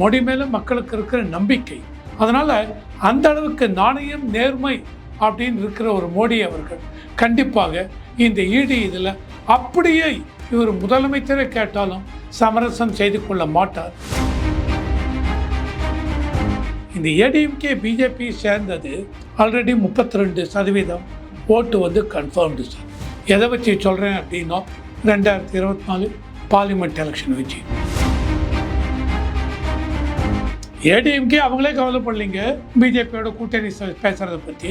மோடி மேலே மக்களுக்கு இருக்கிற நம்பிக்கை. அதனால் அந்த அளவுக்கு நாணயம் நேர்மை அப்படின்னு இருக்கிற ஒரு மோடி அவர்கள் கண்டிப்பாக இந்த ஈடு இதில் அப்படியே இவர் முதலமைச்சரை கேட்டாலும் சமரசம் செய்து கொள்ள மாட்டார். இந்த ஏடிஎம்கே பிஜேபி சேர்ந்தது ஆல்ரெடி முப்பத்தி ரெண்டு சதவீதம் ஓட்டு வந்து கன்ஃபார்ம்டு சார். எதை வச்சு சொல்கிறேன் அப்படின்னா ரெண்டாயிரத்தி இருபத்தி நாலு பார்லிமெண்ட் எலெக்ஷன் வச்சு. ஏடிஎம்கே அவங்களே கவலைப்படலைங்க. பிஜேபியோட கூட்டணி பேசுகிறத பேசுறத பற்றி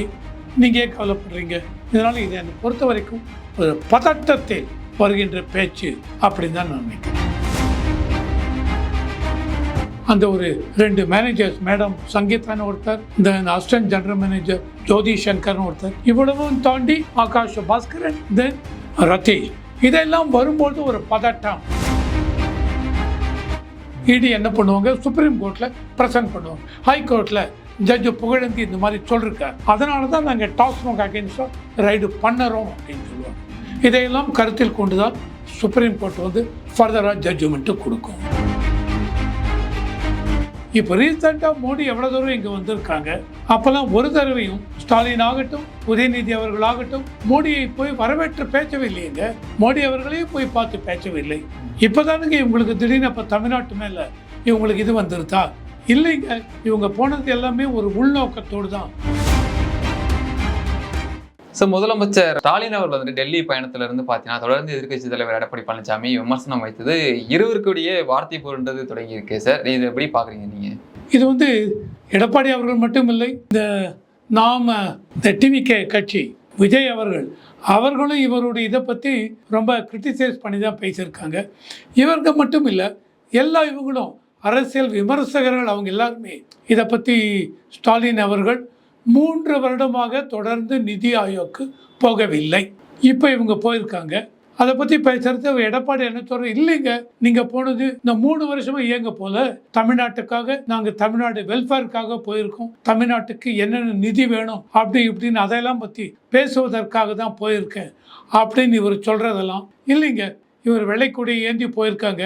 நீங்கள் ஏன் கவலைப்படுறீங்க? இதனால் இது என்னை பொறுத்த வரைக்கும் ஒரு பதட்டத்தில் வருகின்ற பேச்சு அப்படின்னு தான் நான் நினைக்கிறேன். அந்த ஒரு ரெண்டு மேனேஜர்ஸ் மேடம் சங்கீதான்னு ஒருத்தர் இந்த அசிஸ்டன்ட் ஜெனரல் மேனேஜர் ஜோதி சங்கர்னு ஒருத்தர் இவ்வளவும் தாண்டி ஆகாஷ் பாஸ்கரன் தென் ரதீஷ் இதெல்லாம் வரும்போது ஒரு பதட்டம். இடி என்ன பண்ணுவாங்க? சுப்ரீம் கோர்ட்டில் ப்ரெசென்ட் பண்ணுவாங்க. ஹை கோர்ட்டில் ஜட்ஜ் புகழந்தி இந்த மாதிரி சொல்லியிருக்காரு அதனால தான் நாங்கள் டாஸ்மாக் அகேன்ஸ்டாக ரைடு பண்ணுறோம் அப்படின்னு சொல்லுவாங்க. இதையெல்லாம் கருத்தில் கொண்டு தான் சுப்ரீம் கோர்ட் வந்து ஃபர்தராக ஜட்ஜ்மெண்ட்டு கொடுக்கும். இப்போ ரீசெண்டாக மோடி எவ்வளோ தூரம் இங்கே வந்திருக்காங்க? அப்போல்லாம் ஒரு தடவையும் ஸ்டாலின் ஆகட்டும் உதயநிதி அவர்களாகட்டும் மோடியை போய் வரவேற்று பேச்சவே இல்லைங்க மோடி அவர்களையும் போய் பார்த்து பேசவில்லை. இப்போதானுங்க இவங்களுக்கு திடீர்னு அப்போ தமிழ்நாட்டு மேலே இவங்களுக்கு இது வந்துருதா இல்லைங்க இவங்க போனது எல்லாமே ஒரு உள்நோக்கத்தோடு தான். ஸோ முதலமைச்சர் ஸ்டாலின் அவர் வந்துட்டு டெல்லி பயணத்துல இருந்து பார்த்தீங்கன்னா தொடர்ந்து எதிர்க்கட்சி தலைவர் எடப்பாடி பழனிசாமி விமர்சனம் வைத்தது இருவருக்குடைய வார்த்தை போன்றது தொடங்கி இருக்கு சார் இது எப்படி பாக்குறீங்க நீங்க? இது வந்து எடப்பாடி அவர்கள் மட்டுமில்லை இந்த நாம இந்த டிவிகே கட்சி விஜய் அவர்கள் அவர்களும் இவருடைய இதை பற்றி ரொம்ப கிரிட்டிசைஸ் பண்ணி தான் பேசியிருக்காங்க. இவர்கள் மட்டும் இல்லை எல்லா இவங்களும் அரசியல் விமர்சகர்கள் அவங்க எல்லாருமே. இதை பற்றி ஸ்டாலின் அவர்கள் மூன்று வருடமாக தொடர்ந்து நிதி ஆயோக்கு போகவில்லை. இப்போ இவங்க போயிருக்காங்க. அதை பற்றி பேசுறது எடப்பாடி என்ன சொல்ற இல்லைங்க. நீங்கள் போனது இந்த மூணு வருஷமா இயங்க போல. தமிழ்நாட்டுக்காக நாங்கள் தமிழ்நாடு வெல்ஃபேருக்காக போயிருக்கோம். தமிழ்நாட்டுக்கு என்னென்ன நிதி வேணும் அப்படி இப்படின்னு அதையெல்லாம் பற்றி பேசுவதற்காக தான் போயிருக்கேன் அப்படின்னு இவர் சொல்றதெல்லாம் இல்லைங்க. இவர் வெள்ளைக்கொடி ஏந்தி போயிருக்காங்க.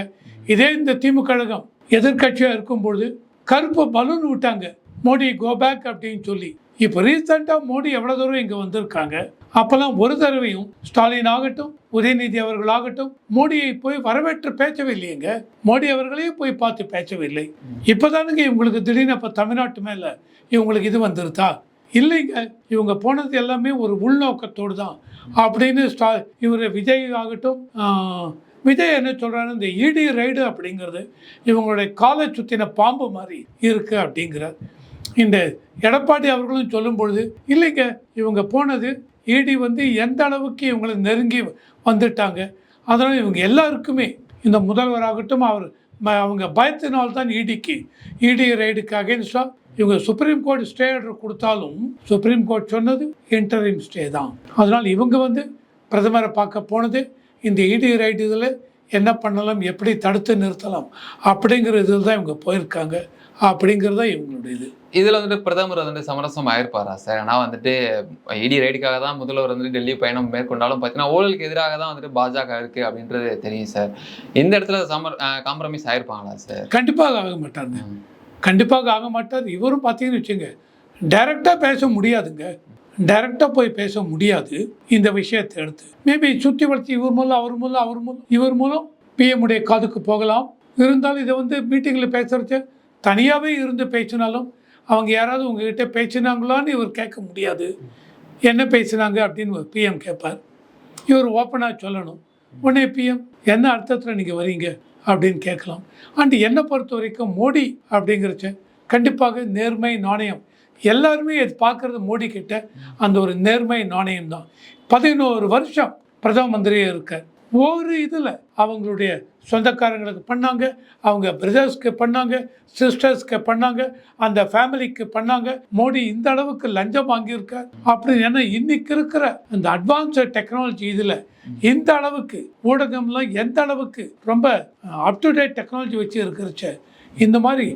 இதே இந்த திமுக கழகம் எதிர்க்கட்சியாக இருக்கும்பொழுது கருப்பு பலூன் விட்டாங்க. மோடி கோபேக் அப்படின்னு சொல்லி. இப்போ ரீசெண்டாக மோடி எவ்வளோ தூரம் இங்கே வந்திருக்காங்க? அப்போல்லாம் ஒரு தடவையும் ஸ்டாலின் ஆகட்டும் உதயநிதி அவர்களாகட்டும் மோடியை போய் வரவேற்று பேசவில்லைங்க மோடி அவர்களையும் போய் பார்த்து பேசவில்லை. இப்போதானுங்க இவங்களுக்கு திடீர்னு அப்போ தமிழ்நாட்டு மேலே இவங்களுக்கு இது வந்துருதா இல்லைங்க. இவங்க போனது எல்லாமே ஒரு உள்நோக்கத்தோடு தான். அப்படின்னு ஸ்டா இவர் விஜய் ஆகட்டும் விஜய் என்ன சொல்கிறாரு இந்த இடி ரைடு அப்படிங்கிறது இவங்களுடைய காலை சுற்றின பாம்பு மாதிரி இருக்குது அப்படிங்கிறார். இந்த எடப்பாடி அவர்களும் சொல்லும் பொழுது இல்லைங்க இவங்க போனது இடி வந்து எந்த அளவுக்கு இவங்களை நெருங்கி வந்துட்டாங்க. அதனால் இவங்க எல்லாருக்குமே இந்த முதல்வராகட்டும் அவர் ம- அவங்க பயத்தினால்தான் இடிக்கு இடி ரைடுக்கு அகேன்ஸ்டாக இவங்க சுப்ரீம் கோர்ட் ஸ்டே ஆர்டர் கொடுத்தாலும் சுப்ரீம் கோர்ட் சொன்னது இன்டரிம் ஸ்டே தான். அதனால் இவங்க வந்து பிரதமரை பார்க்க போனது இந்த இடி ரைடு இதில் என்ன பண்ணலாம் எப்படி தடுத்து நிறுத்தலாம் அப்படிங்கிற இதில் தான் இவங்க போயிருக்காங்க அப்படிங்கிறது தான் இவங்களுடைய இது. இதுல வந்துட்டு பிரதமர் வந்துட்டு சமரசம் ஆயிருப்பாரா சார்? ஆனா வந்துட்டு இடி ரைடுக்காக தான் முதல்வர் வந்துட்டு டெல்லி பயணம் மேற்கொண்டாலும் பார்த்தீங்கன்னா ஊழலுக்கு எதிராக தான் வந்துட்டு பாஜக இருக்கு அப்படின்றது தெரியும் சார். இந்த இடத்துல சமர் காம்ப்ரமைஸ் ஆயிருப்பாங்களா சார்? கண்டிப்பாக ஆக மாட்டாங்க கண்டிப்பாக ஆக மாட்டார். இவரும் பார்த்தீங்கன்னு வச்சுங்க டைரெக்டாக பேச முடியாதுங்க. டைரெக்டாக போய் பேச முடியாது. இந்த விஷயத்தை எடுத்து. மேபி சுற்றி வளர்ச்சி இவர் மூலம் அவர் மூலம் அவர் மூலம் இவர் மூலம் உடைய காதுக்கு போகலாம். இருந்தாலும் இதை வந்து மீட்டிங்கில் பேசுகிறச்ச தனியாகவே இருந்து பேசினாலும் அவங்க யாராவது உங்ககிட்ட பேசினாங்களான்னு இவர் கேட்க முடியாது. என்ன பேசினாங்க அப்படின்னு பிஎம் கேட்பார். இவர் ஓப்பனாக சொல்லணும். உடனே பிஎம் என்ன அர்த்தத்தில் நீங்கள் வரீங்க அப்படின்னு கேட்கலாம். அண்ட் என்னை பொறுத்த வரைக்கும் மோடி அப்படிங்கிறச்ச கண்டிப்பாக நேர்மை நாணயம். எல்லாருமே இது பார்க்குறது மோடி கிட்ட அந்த ஒரு நேர்மை நாணயம் தான் பதினோரு வருஷம் பிரதம மந்திரியாக இருக்கார். ஒரு இதில் அவங்களுடைய சொந்தக்காரங்களுக்கு பண்ணாங்க அவங்க பிரதர்ஸ்க்கு பண்ணாங்க சிஸ்டர்ஸ்க்கு பண்ணாங்க அந்த ஃபேமிலிக்கு பண்ணாங்க. மோடி இந்த அளவுக்கு லஞ்சம் வாங்கியிருக்கார் அப்படின்னு ஏன்னா இன்னைக்கு இருக்கிற அந்த அட்வான்ஸ்டு டெக்னாலஜி இதில் இந்த அளவுக்கு ஊடகம்லாம் எந்த அளவுக்கு ரொம்ப அப் டு டேட் டெக்னாலஜி வச்சு இருக்கிறச்ச இந்த மாதிரி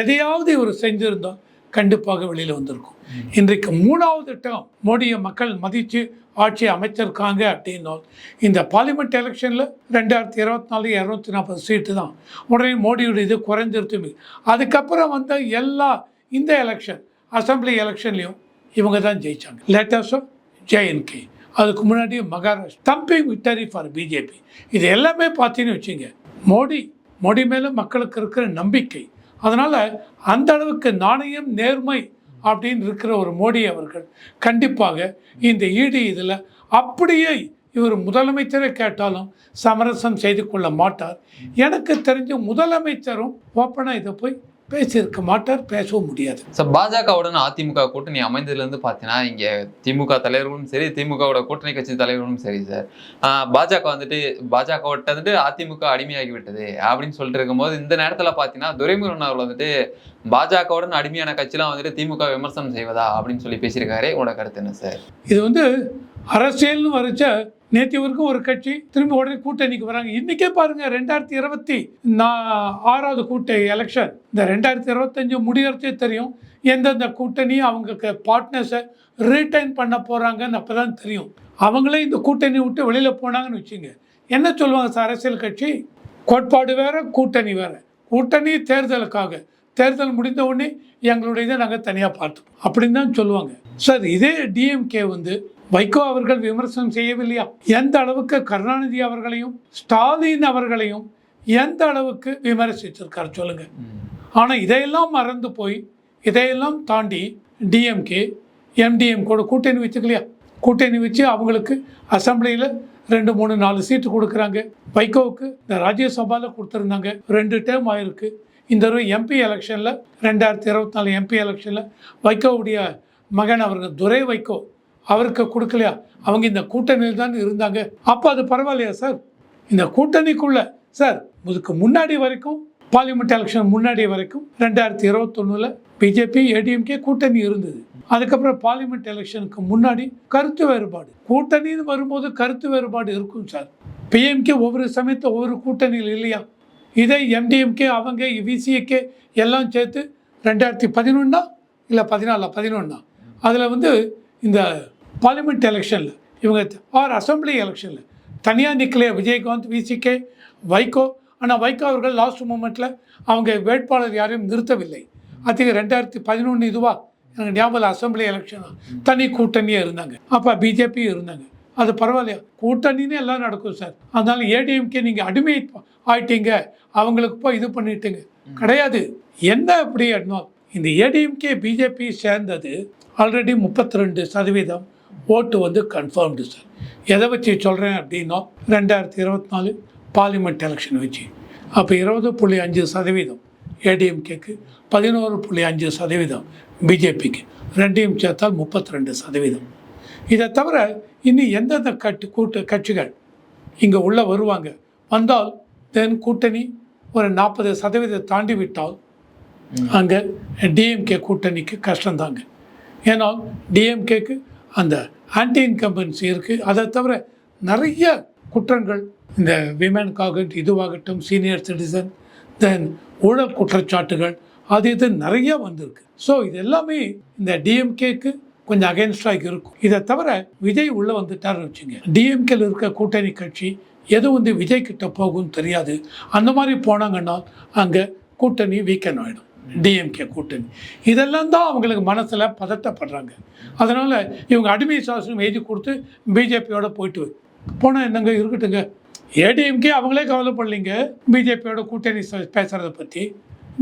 எதையாவது இவர் செஞ்சுருந்தோம் கண்டிப்பாக வெளியில் வந்திருக்கும். இன்றைக்கு மூணாவது டேர்ம் மோடியை மக்கள் மதித்து ஆட்சி அமைச்சிருக்காங்க அப்படின்னால் இந்த பார்லிமெண்ட் எலெக்ஷனில் ரெண்டாயிரத்தி இருபத்தி நாலு இரநூத்தி நாற்பது சீட்டு தான். உடனே மோடியோட இது குறைஞ்சிருத்து அதுக்கப்புறம் வந்த எல்லா இந்த எலெக்ஷன் அசம்பிளி எலெக்ஷன்லேயும் இவங்க தான் ஜெயிச்சாங்க. லேட்டஸ்டும் ஜேஎன்கே அதுக்கு முன்னாடி Maharashtra. Thumping victory for BJP இது எல்லாமே பார்த்தீங்கன்னு வச்சுங்க. மோடி மோடி மேலே மக்களுக்கு இருக்கிற நம்பிக்கை. அதனால் அந்த அளவுக்கு நாணயம் நேர்மை அப்படின்னு இருக்கிற ஒரு மோடி அவர்கள் கண்டிப்பாக இந்த ஈடு இதில் அப்படியே இவர் முதலமைச்சரை கேட்டாலும் சமரசம் செய்து கொள்ள மாட்டார். எனக்கு தெரிஞ்ச முதலமைச்சரும் ஓப்பனாக இதை போய் பேசியிருக்க மாட்டார் பேசவும் முடியாது. ஸோ பாஜகவுடன் அதிமுக கூட்டணி அமைந்ததுலேருந்து பார்த்தீங்கன்னா இங்கே திமுக தலைவர்களும் சரி திமுகவோட கூட்டணி கட்சி தலைவர்களும் சரி சார். பாஜக வந்துட்டு பாஜக வந்துட்டு அதிமுக அடிமையாகி விட்டது அப்படின்னு சொல்லிட்டு இருக்கும்போது இந்த நேரத்தில் பார்த்தீங்கன்னா துரைமுருகன் அவர்கள் வந்துட்டு பாஜகவுடன் அடிமையான கட்சிலாம் வந்துட்டு திமுக விமர்சனம் செய்வதா அப்படின்னு சொல்லி பேசியிருக்காரு. உங்களோட கருத்து என்ன சார்? இது வந்து அரசியல்னு வரைச்ச நேற்று வரைக்கும் ஒரு கட்சி திரும்பி உடனே கூட்டணிக்கு வராங்க. இன்றைக்கே பாருங்கள் ரெண்டாயிரத்தி இருபத்தி நா ஆறாவது கூட்டணி எலெக்ஷன் இந்த ரெண்டாயிரத்தி இருபத்தஞ்சு முடியறதே தெரியும். எந்தெந்த கூட்டணி அவங்களுக்கு பார்ட்னர்ஸை ரீட்டைன் பண்ண போகிறாங்கன்னு அப்போ தான் தெரியும். அவங்களே இந்த கூட்டணி விட்டு வெளியில் போனாங்கன்னு வச்சுங்க. என்ன சொல்லுவாங்க சார் அரசியல் கட்சி? கோட்பாடு வேறு கூட்டணி வேறு. கூட்டணி தேர்தலுக்காக. தேர்தல் முடிந்த உடனே எங்களுடைய இதை நாங்கள் தனியாக பார்த்தோம். அப்படின்னு தான் சொல்லுவாங்க. சார் இதே டிஎம்கே வந்து வைகோ அவர்கள் விமர்சனம் செய்யவில்லையா? எந்த அளவுக்கு கருணாநிதி அவர்களையும் ஸ்டாலின் அவர்களையும் எந்த அளவுக்கு விமர்சித்திருக்கார் சொல்லுங்க. ஆனால் இதையெல்லாம் மறந்து போய் இதையெல்லாம் தாண்டி டிஎம்கே எம்டிஎம் கூட கூட்டணி வச்சுக்கலையா? கூட்டணி வச்சு அவங்களுக்கு அசம்பிளியில் ரெண்டு மூணு நாலு சீட்டு கொடுக்குறாங்க. வைகோவுக்கு இந்த ராஜ்யசபாவில் கொடுத்துருந்தாங்க. ரெண்டு டேர்ம் ஆயிருக்கு. இந்த தடவை எம்பி எலெக்ஷனில் ரெண்டாயிரத்தி இருபத்தி நாலு எம்பி எலெக்ஷனில் வைகோவுடைய மகன் அவர்கள் துரை வைகோ அவருக்கு கொடுக்கலையா? அவங்க இந்த கூட்டணியில் தான் இருந்தாங்க. அப்போ அது பரவாயில்லையா சார்? இந்த கூட்டணிக்குள்ள சார் இதுக்கு முன்னாடி வரைக்கும் பார்லிமெண்ட் எலெக்ஷன் முன்னாடி வரைக்கும் ரெண்டாயிரத்தி இருபத்தொன்னுல பிஜேபி ஏடிஎம்கே கூட்டணி இருந்தது. அதுக்கப்புறம் பார்லிமெண்ட் எலெக்ஷனுக்கு முன்னாடி கருத்து வேறுபாடு. கூட்டணின்னு வரும்போது கருத்து வேறுபாடு இருக்கும் சார். பிஎம்கே ஒவ்வொரு சமயத்து ஒவ்வொரு கூட்டணியில் இல்லையா? இதே எம்டிஎம்கே அவங்க விசிஏகே எல்லாம் சேர்த்து ரெண்டாயிரத்தி பதினொன்னா இல்லை பதினாலா? பதினொன்னா. அதில் வந்து இந்த பார்லிமெண்ட் எலெக்ஷனில் இவங்க ஆர் அசம்பிளி எலெக்ஷனில் தனியாக நிற்கலையா விஜயகாந்த் விசிகே வைகோ. ஆனால் வைகோ அவர்கள் லாஸ்ட் மூமெண்ட்டில் அவங்க வேட்பாளர் யாரையும் நிறுத்தவில்லை. அதுக்கு ரெண்டாயிரத்தி பதினொன்று இதுவா எனக்கு ஞாபகம் அசம்பிளி எலெக்ஷனாக தனி கூட்டணியாக இருந்தாங்க. அப்போ பிஜேபி இருந்தாங்க. அது பரவாயில்லையா? கூட்டணின்னு எல்லாம் நடக்கும் சார். அதனால ஏடிஎம்கே நீங்கள் அடிமை ஆயிட்டீங்க. அவங்களுக்கு போய் இது பண்ணிட்டீங்க. கிடையாது. என்ன அப்படி அப்படின்னா இந்த ஏடிஎம்கே பிஜேபி சேர்ந்தது ஆல்ரெடி முப்பத்தி ரெண்டு சதவீதம். ஓட்டு வந்து கன்ஃபார்ம்டு சார் எதை வச்சு சொல்கிறேன் அப்படின்னா ரெண்டாயிரத்தி இருபத்தி நாலு பார்லிமெண்ட் எலெக்ஷன் வச்சு. அப்போ இருபது புள்ளி அஞ்சு சதவீதம் ஏடிஎம்கேக்கு பதினோரு புள்ளி அஞ்சு சதவீதம் பிஜேபிக்கு ரெண்டையும் சேர்த்தால் முப்பத்தி ரெண்டு சதவீதம். இதை தவிர இன்னும் எந்தெந்த கட்டு கூட்டு கட்சிகள் இங்கே உள்ளே வருவாங்க? வந்தால் தென் கூட்டணி ஒரு நாற்பது சதவீதம் தாண்டி விட்டால் அங்கே டிஎம்கே கூட்டணிக்கு கஷ்டம்தாங்க. ஏன்னா டிஎம்கேக்கு அந்த ஆன்டி இன்கம்பன்சி இருக்குது அதை தவிர நிறைய குற்றங்கள். இந்த விமனுக்காக இதுவாகட்டும் சீனியர் சிட்டிசன் தென் ஊழல் குற்றச்சாட்டுகள் அது இது நிறைய வந்திருக்கு. ஸோ இது எல்லாமே இந்த டிஎம்கேக்கு கொஞ்சம் அகேன்ஸ்டாக இருக்கும். இதை தவிர விஜய் உள்ளே வந்துட்டார் வச்சுங்க. டிஎம்கேல இருக்க கூட்டணி கட்சி எது வந்து விஜய் கிட்ட போகும்னு தெரியாது. அந்த மாதிரி போனாங்கன்னா அங்கே கூட்டணி வீக்கன் ஆகிடும் டிஎம்கே கூட்டணி. இதெல்லாம் தான் அவங்களுக்கு மனசில் பதட்டப்படுறாங்க. அதனால் இவங்க அடிமை சாசனம் எழுதி கொடுத்து பிஜேபியோட போயிட்டு போனால் என்னங்க இருக்கட்டுங்க? ஏடிஎம்கே அவங்களே கவலைப்படலைங்க. பிஜேபியோட கூட்டணி பேசுகிறத பேசுறதை பற்றி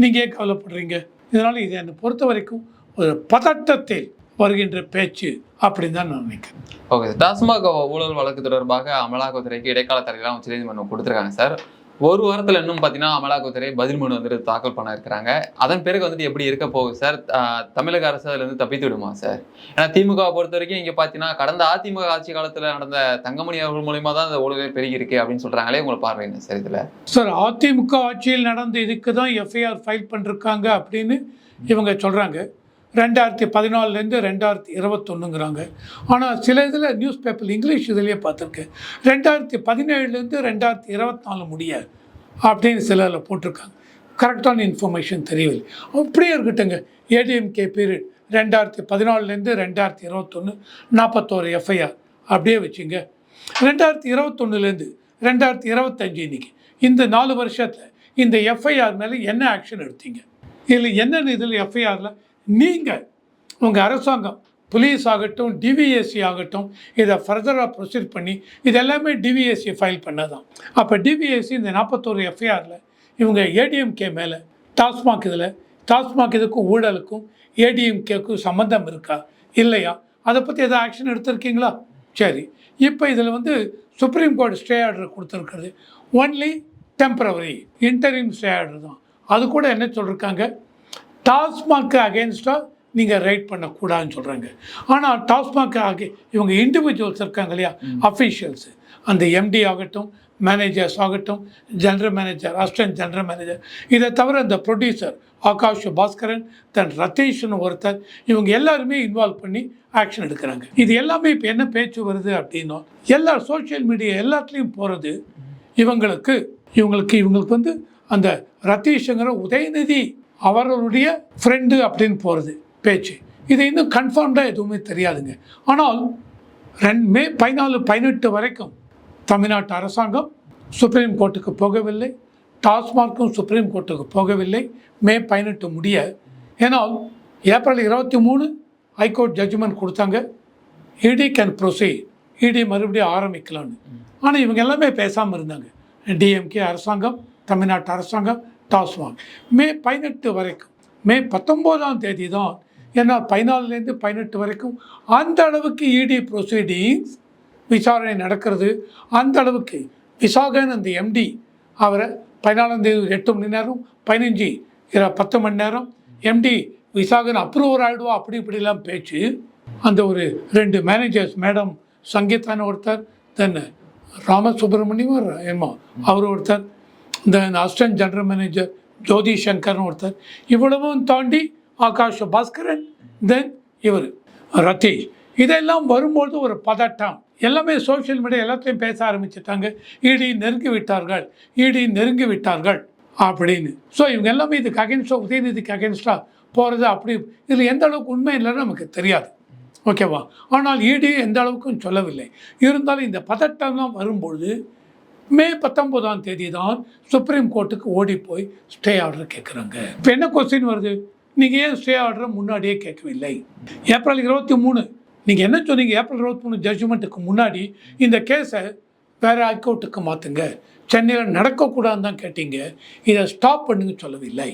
நீங்கள் ஏன் கவலைப்படுறீங்க? இதனால் இது என்னை பொறுத்த வரைக்கும் ஒரு பதட்டத்தில் வருகின்ற பேச்சு அப்படின்னு தான் நான் நினைக்கிறேன். Okay sir. டாஸ்மாக் ஊழல் வழக்கு தொடர்பாக அமலாக்கத்துறைக்கு இடைக்கால தடையெல்லாம் உச்சநீதிமன்றம் கொடுத்துருக்காங்க சார். ஒரு வாரத்தில் இன்னும் பார்த்தீங்கன்னா அமலாக்கத்துறை பதில் மனு வந்துட்டு தாக்கல் பண்ண இருக்கிறாங்க. அதன் பிறகு வந்துட்டு எப்படி இருக்க போகுது சார்? தமிழக அரசு அதுலேருந்து தப்பித்து விடுமா சார்? ஏன்னா திமுகவை பொறுத்த வரைக்கும் இங்கே பார்த்தீங்கன்னா கடந்த அதிமுக ஆட்சி காலத்தில் நடந்த தங்கமணி அவர்கள் மூலியமா தான் அந்த ஊழலே பெருகி இருக்கு அப்படின்னு சொல்கிறாங்களே உங்களை பார்வை என்ன சார் இதில். சார் அதிமுக ஆட்சியில் நடந்த இதுக்கு தான் எஃப்ஐஆர் ஃபைல் பண்ணிருக்காங்க அப்படின்னு இவங்க சொல்கிறாங்க ரெண்டாயிரத்தி பதினாலுலேருந்து ரெண்டாயிரத்தி இருபத்தொன்னுங்கிறாங்க. ஆனால் சில இதில் நியூஸ் பேப்பர் இங்கிலீஷ் இதுலேயே பார்த்துருக்கேன் ரெண்டாயிரத்தி பதினேழுலேருந்து ரெண்டாயிரத்தி இருபத்தி நாலு முடிய அப்படின்னு சிலரில் போட்டிருக்காங்க. கரெக்டான இன்ஃபர்மேஷன் தெரியவில்லை. அப்படியே இருக்கட்டுங்க ஏடிஎம்கே பீரியட் ரெண்டாயிரத்தி பதினாலுலேருந்து ரெண்டாயிரத்தி இருபத்தொன்று நாற்பத்தோரு எஃப்ஐஆர் அப்படியே வச்சுங்க. ரெண்டாயிரத்தி இருபத்தொன்னுலேருந்து ரெண்டாயிரத்தி இருபத்தஞ்சு இன்றைக்கி இந்த நாலு வருஷத்தில் இந்த எஃப்ஐஆர் மேலே என்ன ஆக்ஷன் எடுத்தீங்க? இதில் என்னென்ன இதில் எஃப்ஐஆரில் நீங்கள் உங்கள் அரசாங்கம் போலீஸ் ஆகட்டும் டிவிஎஸ்சி ஆகட்டும் இதை ஃபர்தராக ப்ரொசீட் பண்ணி இது எல்லாமே டிவிஎஸ்சி ஃபைல் பண்ணதான். அப்போ டிவிஎஸ்சி இந்த நாற்பத்தோரு எஃப்ஐஆரில் இவங்க ஏடிஎம்கே மேலே டாஸ்மாக் இதில் டாஸ்மாக் இதுக்கும் ஊழலுக்கும் ஏடிஎம்கேக்கும் சம்மந்தம் இருக்கா? இல்லையா? அதை பற்றி எதாவது ஆக்ஷன் எடுத்திருக்கீங்களா? சரி. இப்போ இதில் வந்து supreme court stay order கொடுத்துருக்குறது. Only temporary interim stay order தான். அது கூட என்ன சொல்லியிருக்காங்க டாஸ்மாக்கு அகேன்ஸ்டாக நீங்கள் ரைட் பண்ணக்கூடாதுன்னு சொல்கிறாங்க ஆனால் டாஸ்மாக் ஆகி இவங்க இண்டிவிஜுவல்ஸ் இருக்காங்க இல்லையா? அஃபீஷியல்ஸு அந்த எம்டி ஆகட்டும் மேனேஜர்ஸ் ஆகட்டும் general manager assistant general manager இதை தவிர இந்த ப்ரொடியூசர் ஆகாஷ் பாஸ்கரன் தன் ரத்தீஷ்னு ஒருத்தர் இவங்க எல்லாருமே இன்வால்வ் பண்ணி ஆக்ஷன் எடுக்கிறாங்க. இது எல்லாமே இப்போ என்ன பேச்சு வருது அப்படின்னா எல்லா சோஷியல் மீடியா எல்லாத்துலேயும் போகிறது இவங்களுக்கு இவங்களுக்கு இவங்களுக்கு வந்து அந்த ரத்தீஷுங்கிற உதயநிதி அவர்களுடைய ஃப்ரெண்டு அப்படின்னு போகிறது பேச்சு. இது இன்னும் கன்ஃபார்ம்டாக எதுவுமே தெரியாதுங்க. ஆனால் ரெண்டு மே பதினாலு பதினெட்டு வரைக்கும் தமிழ்நாட்டு அரசாங்கம் சுப்ரீம் கோர்ட்டுக்கு போகவில்லை. டாஸ்மார்க்கும் சுப்ரீம் கோர்ட்டுக்கு போகவில்லை. மே பதினெட்டு முடிய ஏன்னால் ஏப்ரல் இருபத்தி மூணு ஹைகோர்ட் ஜட்ஜ்மெண்ட் கொடுத்தாங்க. இடி கேன் ப்ரொசீட் இடி மறுபடியும் ஆரம்பிக்கலான்னு ஆனால் இவங்க எல்லாமே பேசாமல் இருந்தாங்க. டிஎம்கே அரசாங்கம் தமிழ்நாட்டு அரசாங்கம் டாஸ்மாக் மே பதினெட்டு வரைக்கும் மே பத்தொம்போதாம் தேதி தான் ஏன்னா பதினாலுலேருந்து பதினெட்டு வரைக்கும் அந்த அளவுக்கு இடி ப்ரொசீடிங்ஸ் விசாரணை நடக்கிறது. அந்த அளவுக்கு விசாகன் அந்த எம்டி அவரை பதினாலாம் தேதி எட்டு மணி நேரம் பதினஞ்சு பத்து மணி நேரம் எம்டி விசாகன் அப்ரூவர் ஆகிடுவா அப்படி இப்படிலாம் பேச்சு. அந்த ஒரு ரெண்டு மேனேஜர்ஸ் மேடம் சங்கீதான்னு ஒருத்தர் தென் ராமசுப்ரமணியம் என்னமோ அவர் ஒருத்தர். Then assistant general manager Jyothi சங்கர்னு ஒருத்தர். இவ்வளவும் தாண்டி ஆகாஷ் பாஸ்கரன் தென் இவர் ரத்தீஷ். இதெல்லாம் வரும்போது ஒரு பதட்டம். எல்லாமே சோஷியல் மீடியா எல்லாத்தையும் பேச ஆரம்பிச்சிட்டாங்க. இடி நெருங்கி விட்டார்கள். இடி நெருங்கி விட்டார்கள் அப்படின்னு. ஸோ இவங்க எல்லாமே இதுக்கு அகென்ஸ்டாக உதயநிதிக்கு அகென்ஸ்டாக போகிறது அப்படி. இதில் எந்த அளவுக்கு உண்மை இல்லைன்னு நமக்கு தெரியாது. ஓகேவா ஆனால் இடி எந்த அளவுக்கும் சொல்லவில்லை. இருந்தாலும் இந்த பதட்டம்லாம் வரும்பொழுது மே பத்தொன்பதாம் தேதி தான் சுப்ரீம் கோர்ட்டுக்கு ஓடி போய் ஸ்டே ஆர்டர் கேட்குறாங்க இப்போ என்ன கொஸ்டின் வருது? நீங்கள் ஏன் ஸ்டே ஆர்டரை முன்னாடியே கேட்கவில்லை? ஏப்ரல் இருபத்தி மூணு. நீங்கள் என்ன சொன்னீங்க? ஏப்ரல் இருபத்தி மூணு ஜட்ஜ்மெண்ட்டுக்கு முன்னாடி இந்த கேஸை வேறு ஹைகோர்ட்டுக்கு மாற்றுங்க சென்னையில் நடக்கக்கூடாதுன்னு தான் கேட்டீங்க. இதை ஸ்டாப் பண்ணுங்க சொல்லவில்லை.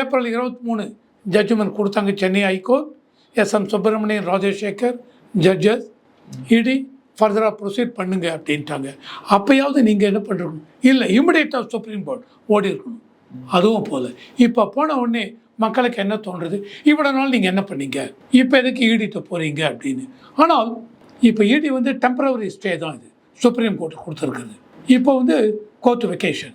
ஏப்ரல் இருபத்தி மூணு ஜட்ஜ்மெண்ட் கொடுத்தாங்க Chennai high court S M Subramanian Rajasekar judges ED ஃபர்தராக ப்ரொசீட் பண்ணுங்க அப்படின்ட்டாங்க. அப்போயாவது நீங்கள் என்ன பண்ணுறீங்க இல்லை இமிடியேட்டாக சுப்ரீம் கோர்ட் ஓடி இருக்கணும். அதுவும் போல. இப்போ போன உடனே மக்களுக்கு என்ன தோன்றுறது இவ்வளோ நாள் நீங்கள் என்ன பண்ணீங்க? இப்போ எதுக்கு ஈடிட்ட போகிறீங்க அப்படின்னு. ஆனால் இப்போ ஈடி வந்து டெம்பரவரி ஸ்டே தான் இது. சுப்ரீம் கோர்ட் கொடுத்துருக்குது. இப்போ வந்து கோர்ட் வெக்கேஷன்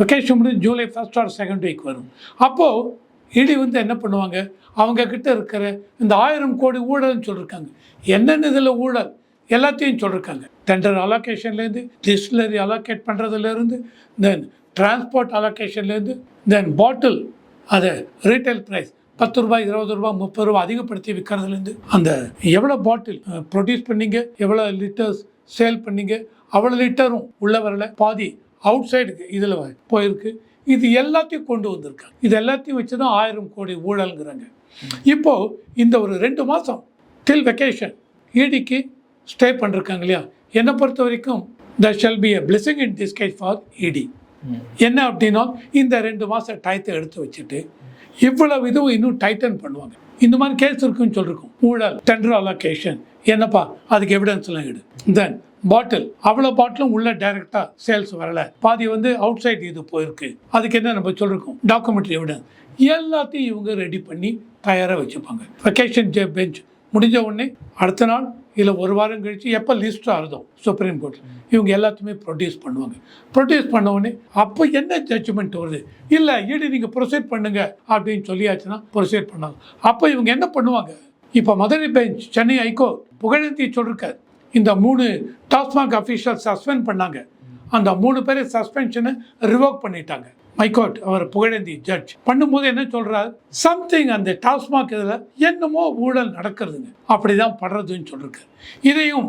வெக்கேஷன் முடிஞ்சு July first or second week வரும். அப்போது இடி வந்து என்ன பண்ணுவாங்க? அவங்கக்கிட்ட இருக்கிற இந்த ஆயிரம் கோடி ஊழல்னு சொல்லியிருக்காங்க என்னென்ன இதில் ஊழல்? எல்லாத்தையும் சொல்லியிருக்காங்க டெண்டர் அலோகேஷன்லேருந்து டிஸ்டிலரி அலோகேட் பண்ணுறதுலேருந்து தென் டிரான்ஸ்போர்ட் அலோகேஷன்லேருந்து தென் பாட்டில் அதை ரீட்டைல் ப்ரைஸ் பத்து ரூபாய் இருபது ரூபாய் முப்பது ரூபாய் அதிகப்படுத்தி விற்கிறதுலேருந்து அந்த எவ்வளோ பாட்டில் ப்ரொடியூஸ் பண்ணீங்க எவ்வளோ லிட்டர்ஸ் சேல் பண்ணீங்க அவ்வளோ லிட்டரும் உள்ள வரல பாதி அவுட் சைடுக்கு இதில் போயிருக்கு. இது எல்லாத்தையும் கொண்டு வந்திருக்காங்க. இது எல்லாத்தையும் வச்சு தான் ஆயிரம் கோடி ஊழல்ங்கிறாங்க. இப்போது இந்த ஒரு ரெண்டு மாதம் டில் வெக்கேஷன் ஈடிக்கு ஸ்டே பண்ணிருக்காங்க இல்லையா? என்னை பொறுத்த வரைக்கும் the shall be a blessing in disguise for ED என்ன அப்படின்னா இந்த ரெண்டு மாதம் டயத்தை எடுத்து வச்சுட்டு இவ்வளவு இதுவும் இன்னும் டைட்டன் பண்ணுவாங்க. இந்த மாதிரி கேஸ் இருக்குன்னு சொல்லிருக்கோம். ஊழல் டெண்டர் அலோகேஷன் என்னப்பா? அதுக்கு எவிடன்ஸ்லாம் எடு. தென் பாட்டில் அவ்வளோ பாட்டிலும் உள்ள டைரெக்டாக சேல்ஸ் வரல. பாதி வந்து அவுட் சைட் இது போயிருக்கு. அதுக்கு என்ன நம்ம சொல்லிருக்கோம்? டாக்குமெண்ட்ரி எவிடன்ஸ் எல்லாத்தையும் இவங்க ரெடி பண்ணி தயாராக வச்சுப்பாங்க. வெக்கேஷன் பெஞ்ச் முடிஞ்ச உடனே அடுத்த நாள் இல்லை ஒரு வாரம் கழித்து எப்போ லிஸ்ட் ஆறுதோ சுப்ரீம் கோர்ட்டில் இவங்க எல்லாத்தையுமே ப்ரொடியூஸ் பண்ணுவாங்க. ப்ரொடியூஸ் பண்ண உடனே அப்போ என்ன ஜட்ஜ்மெண்ட் வருது? இல்லை ஈடு நீங்கள் ப்ரொசீட் பண்ணுங்க அப்படின்னு சொல்லியாச்சுன்னா ப்ரொசீட் பண்ணாங்க அப்போ இவங்க என்ன பண்ணுவாங்க? இப்போ Madurai bench Chennai high court புகழ்த்தி சொல்லிருக்காரு. இந்த மூணு டாஸ்மாக் அஃபீஷியல் சஸ்பெண்ட் பண்ணாங்க. அந்த மூணு பேரை சஸ்பென்ஷனை ரிவோக் பண்ணிட்டாங்க. மைகோட் அவர் புகழேந்தி ஜட்ஜ் பண்ணும்போது என்ன சொல்றார்? சம்திங் அந்த டாஸ்மாக் இதில் என்னமோ ஊழல் நடக்கிறதுங்க. அப்படிதான் படுறதுன்னு சொல்லிருக்கு இதையும்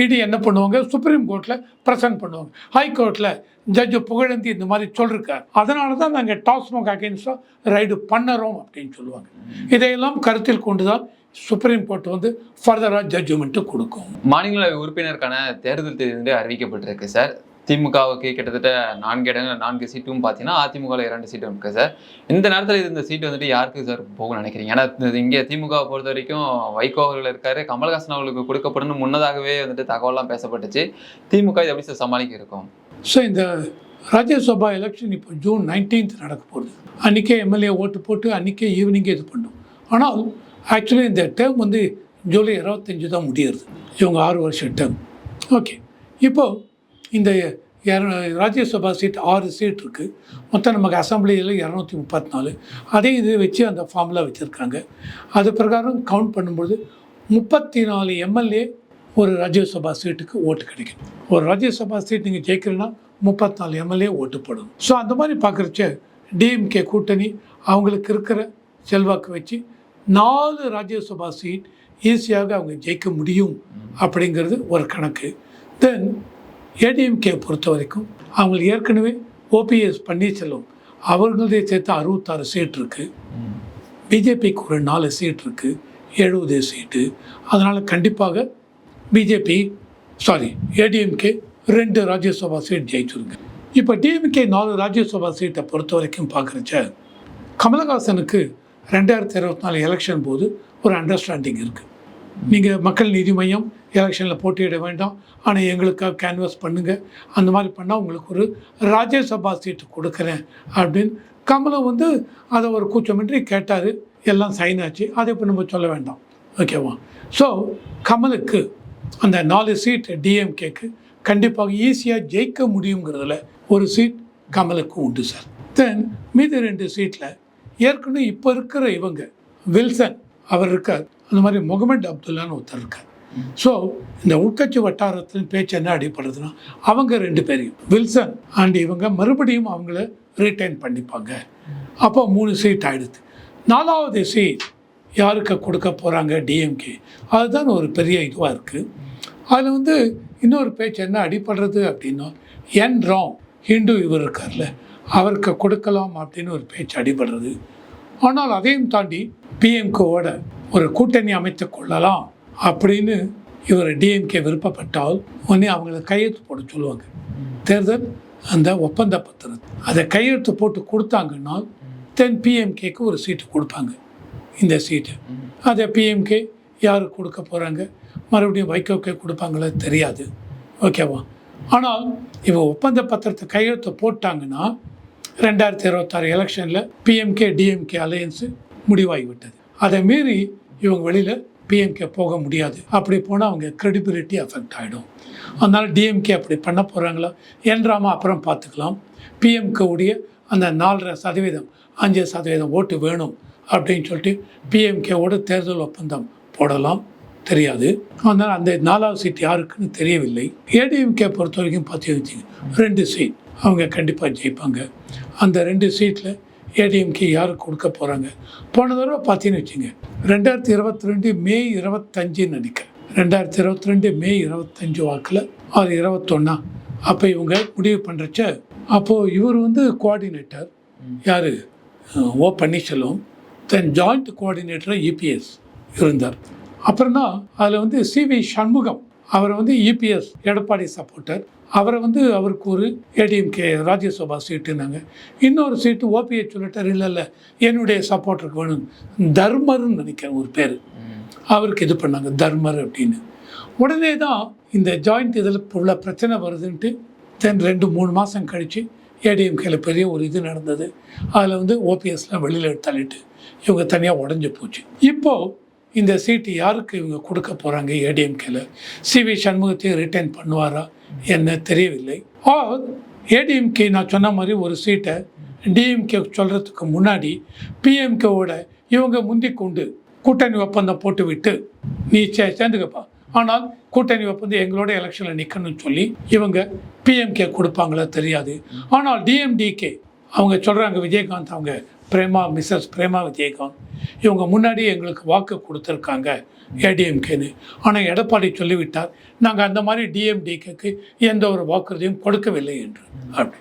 இடி என்ன பண்ணுவாங்க? சுப்ரீம் கோர்ட்டில் ப்ரெசென்ட் பண்ணுவாங்க. ஹைகோர்ட்டில் ஜட்ஜு புகழந்தி இந்த மாதிரி சொல்லிருக்கார். அதனால தான் நாங்கள் டாஸ்மாக் அகேன்ஸ்டாக ரைடு பண்ணுறோம் அப்படின்னு சொல்லுவாங்க. இதையெல்லாம் கருத்தில் கொண்டு தான் சுப்ரீம் கோர்ட் வந்து ஃபர்தராக ஜட்ஜ்மெண்ட்டு கொடுக்கும். மாநிலங்களவை உறுப்பினருக்கான தேர்தல் தேதி வந்து அறிவிக்கப்பட்டிருக்கு சார் திமுகவுக்கு கிட்டத்தட்ட நான்கு இடங்கள் நான்கு சீட்டும் பார்த்தீங்கன்னா அதிமுகவில் இரண்டு சீட்டும் இருக்குது சார் இந்த நேரத்தில் இந்த சீட் வந்துட்டு யாருக்கு சார் போகும் நினைக்கிறீங்க? ஏன்னா இங்கே திமுகவை பொறுத்த வரைக்கும் வைகோ அவர்கள் இருக்காரு கமல்ஹாசன் அவர்களுக்கு கொடுக்கப்படும் முன்னதாகவே வந்துட்டு தகவலாம் பேசப்பட்டுச்சு. திமுக இது எப்படி சார் சமாளிக்க இருக்கும்? ஸோ இந்த ராஜ்யசபா எலெக்ஷன் இப்போ ஜூன் நைன்டீன்த் நடக்க போகுது. அன்றைக்கே எம்எல்ஏ ஓட்டு போட்டு அன்றைக்கே ஈவினிங்கே இது பண்ணோம். ஆனால் ஆக்சுவலி இந்த டேர்ம் வந்து ஜூலை இருபத்தஞ்சு தான் முடியுது இவங்க ஆறு வருஷம் டேர்ம் ஓகே இப்போது இந்த ராஜ்யசபா சீட் ஆறு சீட் இருக்குது மொத்தம் நமக்கு அசம்பிளியில் இரநூத்தி முப்பத்தி நாலு அதே இது வச்சு அந்த ஃபார்முலா வச்சுருக்காங்க. அது பிரகாரம் கவுண்ட் பண்ணும்பொழுது முப்பத்தி நாலு எம்எல்ஏ ஒரு ராஜ்யசபா சீட்டுக்கு ஓட்டு கிடைக்கும். ஒரு ராஜ்யசபா சீட் நீங்கள் ஜெயிக்கிறீங்கன்னா முப்பத்தி நாலு எம்எல்ஏ ஓட்டு போடும் ஸோ அந்த மாதிரி பார்க்குறச்ச டிஎம்கே கூட்டணி அவங்களுக்கு இருக்கிற செல்வாக்கு வச்சு நாலு ராஜ்யசபா சீட் ஈஸியாக அவங்க ஜெயிக்க முடியும் அப்படிங்கிறது ஒரு கணக்கு. தென் ஏடிஎம்கே பொறுத்த வரைக்கும் அவங்களுக்கு ஏற்கனவே ஓபிஎஸ் பன்னீர்செல்வம் அவர்களதே சேர்த்து அறுபத்தாறு சீட் இருக்குது பிஜேபிக்கு ஒரு நாலு சீட் இருக்குது எழுபது சீட்டு. அதனால் கண்டிப்பாக பிஜேபி சாரி ஏடிஎம்கே ரெண்டு ராஜ்யசபா சீட் ஜெயிச்சிருங்க இப்போ டிஎம்கே நாலு ராஜ்யசபா சீட்டை பொறுத்த வரைக்கும் பார்க்குறச்ச கமலஹாசனுக்கு ரெண்டாயிரத்தி இருபத்தி நாலு எலெக்ஷன் போது ஒரு அண்டர்ஸ்டாண்டிங் இருக்குது நீங்கள் மக்கள் நீதி மையம் எலெக்ஷனில் போட்டியிட வேண்டாம். ஆனால் எங்களுக்காக கேன்வஸ் பண்ணுங்கள் அந்த மாதிரி பண்ணால் உங்களுக்கு ஒரு ராஜ்யசபா சீட்டு கொடுக்குறேன் அப்படின்னு கமலம் வந்து அதை ஒரு கூச்சமின்றி கேட்டார். எல்லாம் சைன் ஆச்சு. அதை இப்போ நம்ம சொல்ல வேண்டாம். ஓகேவா ஸோ கமலுக்கு அந்த நாலு சீட் டிஎம்கேக்கு கண்டிப்பாக ஈஸியாக ஜெயிக்க முடியுங்கிறதுல ஒரு சீட் கமலுக்கு உண்டு சார் தென் மீதி ரெண்டு சீட்டில் ஏற்கனவே இப்போ இருக்கிற இவங்க வில்சன் அவர் இருக்கார். அந்த மாதிரி முகமது அப்துல்லான்னு ஒருத்தர் இருக்கார். ஸோ இந்த உட்கட்சி வட்டாரத்தின் பேச்சு என்ன அடிப்படுதுன்னா அவங்க ரெண்டு பேரையும் வில்சன் அண்ட் இவங்க மறுபடியும் அவங்கள ரிட்டைன் பண்ணிப்பாங்க. அப்போ மூணு சீட் ஆயிடுது. நாலாவது சீட் யாருக்கு கொடுக்க போகிறாங்க டிஎம்கே அதுதான் ஒரு பெரிய இதுவாக இருக்குது அதில் வந்து இன்னொரு பேச்சு என்ன அடிப்படுறது அப்படின்னா என் ராங் ஹிந்து இவர் இருக்கார்ல அவருக்கு கொடுக்கலாம் அப்படின்னு ஒரு பேச்சு அடிபடுறது. ஆனால் அதையும் தாண்டி பிஎம்கோவோட ஒரு கூட்டணி அமைத்து கொள்ளலாம். அப்படின்னு இவர் டிஎம்கே விருப்பப்பட்டால் உடனே அவங்கள கையெழுத்து போட சொல்லுவாங்க. தேர்தல் அந்த ஒப்பந்த பத்திரம் அதை கையெழுத்து போட்டு கொடுத்தாங்கன்னா தென் பிஎம்கேக்கு ஒரு சீட்டு கொடுப்பாங்க. இந்த சீட்டு. அதை பிஎம்கே யாருக்கு கொடுக்க போகிறாங்க மறுபடியும் வைகோக்கே கொடுப்பாங்களே? தெரியாது. ஓகேவா? ஆனால் இவங்க ஒப்பந்த பத்திரத்தை கையெழுத்து போட்டாங்கன்னா ரெண்டாயிரத்தி இருபத்தாறு எலெக்ஷனில் பிஎம்கே டிஎம்கே அலையன்ஸு முடிவாகிவிட்டது. அதை மீறி இவங்க வெளியில் பிஎம்கே போக முடியாது. அப்படி போனால் அவங்க credibility அஃபெக்ட் ஆகிடும் அதனால் டிஎம்கே அப்படி பண்ண போகிறாங்களா என்றாம அப்புறம் பார்த்துக்கலாம். பிஎம்கே உடைய அந்த நாலரை சதவீதம் அஞ்சு சதவீதம் ஓட்டு வேணும் அப்படின்னு சொல்லிட்டு பிஎம்கேவோட தேர்தல் ஒப்பந்தம் போடலாம். தெரியாது. அதனால் அந்த நாலாவது சீட் யாருக்குன்னு தெரியவில்லை. ஏடிஎம்கே பொறுத்த வரைக்கும் பார்த்து வச்சுங்க ரெண்டு சீட் அவங்க கண்டிப்பாக ஜெயிப்பாங்க. அந்த ரெண்டு சீட்டில் ஏடிஎம்கே யாருக்கு கொடுக்க போகிறாங்க போன தடவை பார்த்தீங்கன்னு வச்சுங்க ரெண்டாயிரத்தி இருபத்தி ரெண்டு மே இருபத்தஞ்சுன்னு நினைக்கிறேன். ரெண்டாயிரத்தி இருபத்தி ரெண்டு மே இருபத்தஞ்சு வாக்கில் அது இருபத்தொன்னா. அப்போ இவங்க முடிவு பண்ணுறச்ச அப்போது இவர் வந்து கோஆர்டினேட்டர் யார்? ஓ பன்னீர்செல்வம். தென் ஜாயிண்ட் கோஆர்டினேட்டராக இபிஎஸ் இருந்தார். அப்புறம்னா அதில் வந்து சிவி சண்முகம் அவர் வந்து இபிஎஸ் எடப்பாடி சப்போர்ட்டர். அவரை வந்து அவருக்கு ஒரு ஏடிஎம்கே ராஜ்யசபா சீட்டுனாங்க. இன்னொரு சீட்டு ஓபிஎஸ் சொல்லிட்டார் இல்லை இல்லை என்னுடைய சப்போர்ட்டருக்கு வேணும். தர்மர்னு நினைக்கிறேன் ஒரு பேர். அவருக்கு இது பண்ணாங்க தர்மர் அப்படின்னு. உடனே தான் இந்த ஜாயிண்ட் இதில் உள்ள பிரச்சனை வருதுன்ட்டு தென் ரெண்டு மூணு மாதம் கழித்து ஏடிஎம்கேல பெரிய ஒரு இது நடந்தது. அதில் வந்து ஓபிஎஸ்லாம் வெளியில் தள்ளிட்டு இவங்க தனியாக உடஞ்சி போச்சு. இப்போது இந்த சீட்டு யாருக்கு இவங்க கொடுக்க போகிறாங்க ஏடிஎம்கேல? சிவி சண்முகத்தையும் ரிட்டைன் பண்ணுவாரா என்ன தெரியவில்லை. ஆர் ஏடிஎம்கே நான் சொன்ன மாதிரி ஒரு சீட்டை டிஎம்கே சொல்கிறதுக்கு முன்னாடி பிஎம்கேவோட இவங்க முந்தி கொண்டு கூட்டணி ஒப்பந்தம் போட்டு விட்டு நீ சே- சேர்ந்துக்கப்பா. ஆனால் கூட்டணி ஒப்பந்தம் எங்களோட எலெக்ஷனில் நிற்கணும்னு சொல்லி இவங்க பிஎம்கே கொடுப்பாங்களா தெரியாது. ஆனால் டிஎம்டிகே அவங்க சொல்கிறாங்க விஜயகாந்த் அவங்க பிரேமா மிஸ்ஸஸ் பிரேமா விஜயகாந்த். இவங்க முன்னாடி எங்களுக்கு வாக்கு கொடுத்துருக்காங்க ஏடிஎம்கேன்னு. ஆனால் எடப்பாடி சொல்லிவிட்டார் நாங்கள் அந்த மாதிரி டிஎம்டிகேக்கு எந்த ஒரு வாக்குறுதியும் கொடுக்கவில்லை என்று. அப்படி.